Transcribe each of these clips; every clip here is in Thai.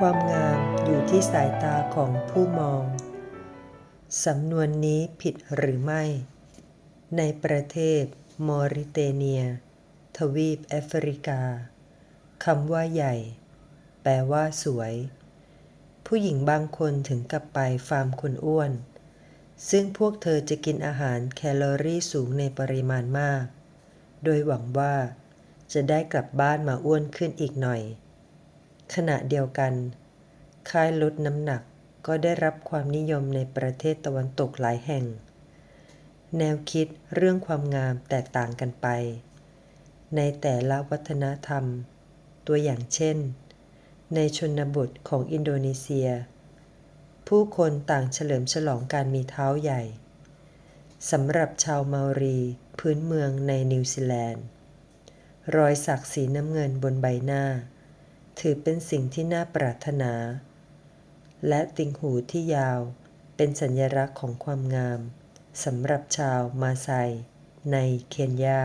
ความงามอยู่ที่สายตาของผู้มอง สำนวนนี้ผิดหรือไม่ ในประเทศมอริเตเนีย ทวีปแอฟริกาคำว่าใหญ่ แปลว่าสวย ผู้หญิงบางคนถึงกับไปฟาร์มคนอ้วน ซึ่งพวกเธอจะกินอาหารแคลอรี่สูงในปริมาณมาก โดยหวังว่า จะได้กลับบ้านมาอ้วนขึ้นอีกหน่อย ขณะเดียวกัน ค่ายลดน้ำหนักก็ได้รับความนิยมในประเทศตะวันตกหลายแห่ง แนวคิดเรื่องความงามแตกต่างกันไป ในแต่ละวัฒนธรรม ตัวอย่างเช่น ในชนบทของอินโดนีเซีย ผู้คนต่างเฉลิมฉลองการมีเท้าใหญ่สำหรับชาวเมารีพื้นเมืองในนิวซีแลนด์ รอยสักสีน้ำเงินบนใบหน้า ถือเป็นสิ่งที่น่าปรารถนา และติ่งหูที่ยาวเป็นสัญลักษณ์ของความงามสำหรับชาวมาไซในเคนยา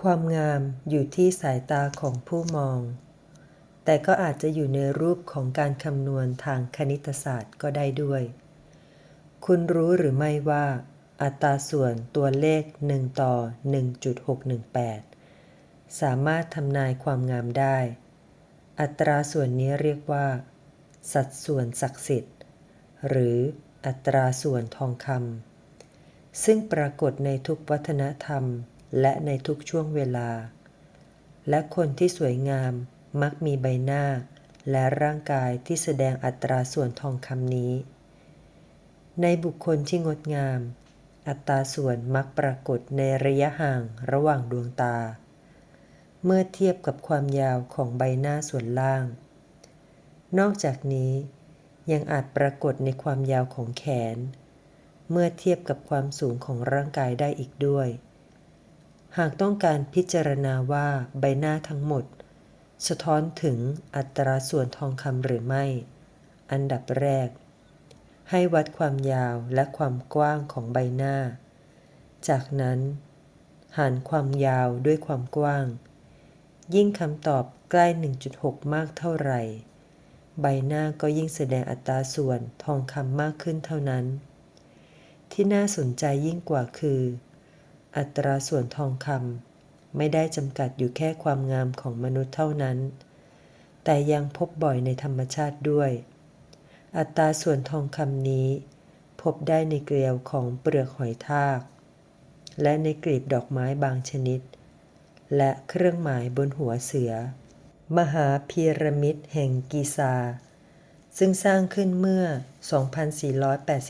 ความงามอยู่ที่สายตาของผู้มอง แต่ก็อาจจะอยู่ในรูปของการคำนวณทางคณิตศาสตร์ก็ได้ด้วย คุณรู้หรือไม่ว่า อัตราส่วนตัวเลข 1 ต่อ 1.618 สามารถทำนายความงามได้ อัตราส่วนนี้เรียกว่า สัดส่วนศักดิ์สิทธิ์ หรืออัตราส่วนทองคำซึ่งปรากฏในทุกวัฒนธรรมและในทุกช่วงเวลา และคนที่สวยงามมักมีใบหน้า และร่างกายที่แสดงอัตราส่วนทองคำนี้ ในบุคคลที่งดงาม อัตราส่วนมักปรากฏในระยะห่างระหว่างดวงตา เมื่อเทียบกับความยาวของใบหน้าส่วนล่าง นอกจากนี้ ยังอาจปรากฏในความยาวของแขน เมื่อเทียบกับความสูงของร่างกายได้อีกด้วย หากต้องการพิจารณาว่าใบหน้าทั้งหมด สะท้อนถึงอัตราส่วนทองคำหรือไม่ อันดับแรก ให้วัดความยาวและความกว้างของใบหน้า จากนั้นหารความยาวด้วยความกว้าง ยิ่งคำตอบใกล้ 1.6 มากเท่าไหร่ ใบหน้าก็ยิ่งแสดงอัตราส่วนทองคำมากขึ้นเท่านั้น ที่น่าสนใจยิ่งกว่าคือ อัตราส่วนทองคำไม่ได้จำกัดอยู่แค่ความงามของมนุษย์เท่านั้น แต่ยังพบบ่อยในธรรมชาติด้วย อัตราส่วนทองคำนี้ พบได้ในเกลียวของเปลือกหอยทาก และในกลีบดอกไม้บางชนิด และเครื่องหมายบนหัวเสือ มหาพีระมิดแห่งกีซา ซึ่งสร้างขึ้นเมื่อ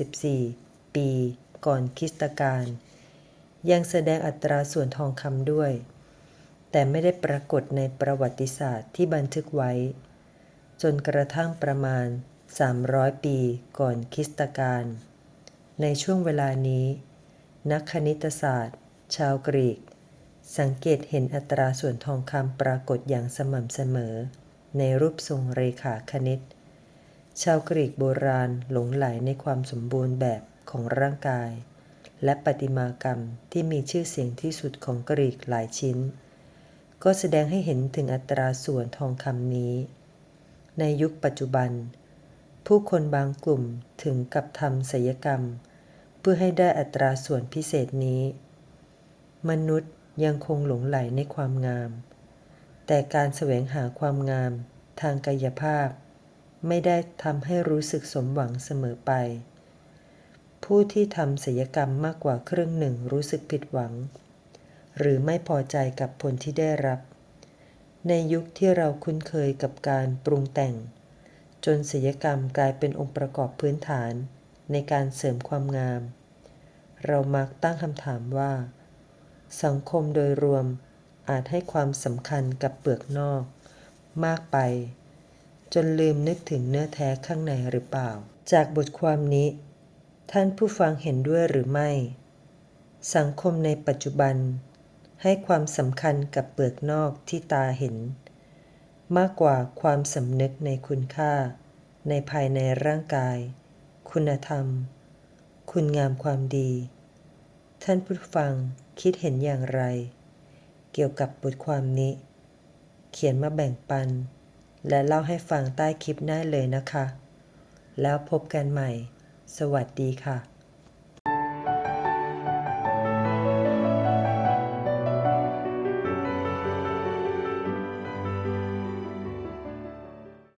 2484 ปีก่อนคริสตกาลยังแสดงอัตราส่วนทองคำด้วย แต่ไม่ได้ปรากฏในประวัติศาสตร์ที่บันทึกไว้ จนกระทั่งประมาณ 300 ปีก่อนคริสตกาลในช่วงเวลานี้ นักคณิตศาสตร์ ชาวกรีก สังเกตเห็นอัตราส่วนทองคำปรากฏอย่างสม่ำเสมอ ในรูปทรงเรขาคณิต ชาวกรีกโบราณหลงไหลในความสมบูรณ์แบบของร่างกาย และประติมากรรมที่มีชื่อเสียงที่สุดของกรีกหลายชิ้น ก็แสดงให้เห็นถึงอัตราส่วนทองคำนี้ ในยุคปัจจุบัน ผู้คนบางกลุ่มถึงกับทำศัลยกรรม เพื่อให้ได้อัตราส่วนพิเศษนี้ มนุษย์ ยังคงหลงไหลในความงาม แต่การแสวงหาความงามทางกายภาพ ไม่ได้ทำให้รู้สึกสมหวังเสมอไป ผู้ที่ทำศัลกรรมมากกว่าครึ่งหนึ่งรู้สึกผิดหวัง หรือไม่พอใจกับผลที่ได้รับ ในยุคที่เราคุ้นเคยกับการปรุงแต่ง จนศัลกรรมกลายเป็นองค์ประกอบพื้นฐานในการเสริมความงาม เรามักตั้งคำถามว่า สังคมโดยรวมอาจให้ความสำคัญกับเปลือกนอก มากไป จนลืมนึกถึงเนื้อแท้ข้างในหรือเปล่า จากบทความนี้ ท่านผู้ฟังเห็นด้วยหรือไม่ สังคมในปัจจุบัน ให้ความสำคัญกับเปลือกนอกที่ตาเห็น มากกว่าความสำนึกในคุณค่า ในภายในร่างกาย คุณธรรม คุณงามความดี ท่านผู้ฟังคิดเห็นอย่างไร เกี่ยวกับบทความนี้ เขียนมาแบ่งปัน และเล่าให้ฟังใต้คลิปได้เลยนะคะ แล้วพบกันใหม่ สวัสดีค่ะ